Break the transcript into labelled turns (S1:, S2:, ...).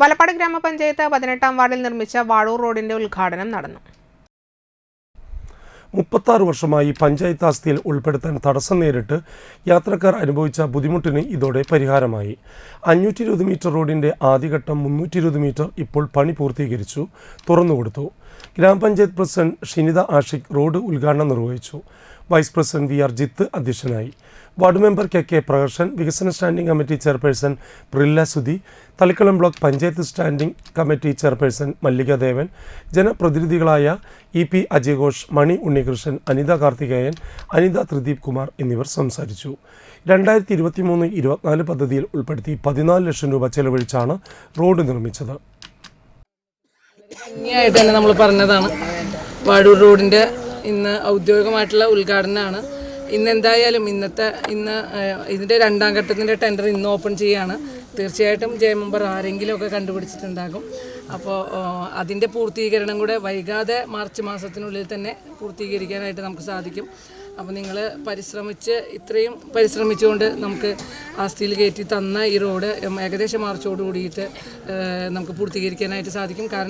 S1: വലപ്പാട് ഗ്രാമപഞ്ചായത്ത് പതിനെട്ടാം വാർഡിൽ നിർമ്മിച്ച വാഴൂർ റോഡിന്റെ ഉദ്ഘാടനം നടന്നു.
S2: മുപ്പത്താറ് വർഷമായി പഞ്ചായത്ത് ആസ്തിയിൽ ഉൾപ്പെടുത്താൻ തടസ്സം നേരിട്ട് യാത്രക്കാർ അനുഭവിച്ച ബുദ്ധിമുട്ടിന് ഇതോടെ പരിഹാരമായി. അഞ്ഞൂറ്റി ഇരുപത് മീറ്റർ റോഡിന്റെ ആദ്യഘട്ടം മുന്നൂറ്റി ഇരുപത് മീറ്റർ ഇപ്പോൾ പണി പൂർത്തീകരിച്ചു തുറന്നുകൊടുത്തു ഗ്രാമപഞ്ചായത്ത് പ്രസിഡന്റ് ഷിനിത ആഷിഖ് റോഡ് ഉദ്ഘാടനം നിർവഹിച്ചു. Vice president V R Jith അധ്യക്ഷനായി. Ward member K K Prakarshan വികസന standing committee chairperson Prilla Sudhi Thalikkulam block panchayat standing committee chairperson Mallika Devan ജനപ്രതിനിധികളായ E P അജയഘോഷ് മണി ഉണ്ണികൃഷ്ണൻ അനിത കാർത്തികേയൻ അനിത ത്രിദീപ് കുമാർ എന്നിവർ സംസാരിച്ചു. രണ്ടായിരത്തി ഇരുപത്തി മൂന്ന് ഇരുപത്തിനാല് പദ്ധതിയിൽ ഉൾപ്പെടുത്തി പതിനാല് ലക്ഷം രൂപ ചെലവഴിച്ചാണ് റോഡ് നിർമ്മിച്ചത്.
S3: ഭംഗിയായിട്ട് തന്നെ നമ്മൾ പറഞ്ഞതാണ്. വാടൂർ റോഡിന്റെ ഇന്ന് ഔദ്യോഗികമായിട്ടുള്ള ഉദ്ഘാടനമാണ്. ഇന്ന് എന്തായാലും ഇന്നത്തെ ഇന്ന് ഇതിന്റെ രണ്ടാം ഘട്ടത്തിന്റെ ടെൻഡർ ഇന്ന് ഓപ്പൺ ചെയ്യാണ്. തീർച്ചയായിട്ടും ജയമെമ്പർ ആരെങ്കിലുമൊക്കെ കണ്ടുപിടിച്ചിട്ടുണ്ടാകും. അപ്പോൾ അതിന്റെ പൂർത്തീകരണം കൂടെ വൈകാതെ മാർച്ച് മാസത്തിനുള്ളിൽ തന്നെ പൂർത്തീകരിക്കാനായിട്ട് നമുക്ക് സാധിക്കും. അപ്പോൾ നിങ്ങൾ പരിശ്രമിച്ച് ഇത്രയും പരിശ്രമിച്ചുകൊണ്ട് നമുക്ക് ആ ആസ്തിയിൽ കയറ്റി തന്ന ഈ റോഡ് ഏകദേശം മാർച്ചോട് കൂടിയിട്ട് നമുക്ക് പൂർത്തീകരിക്കാനായിട്ട് സാധിക്കും. കാരണം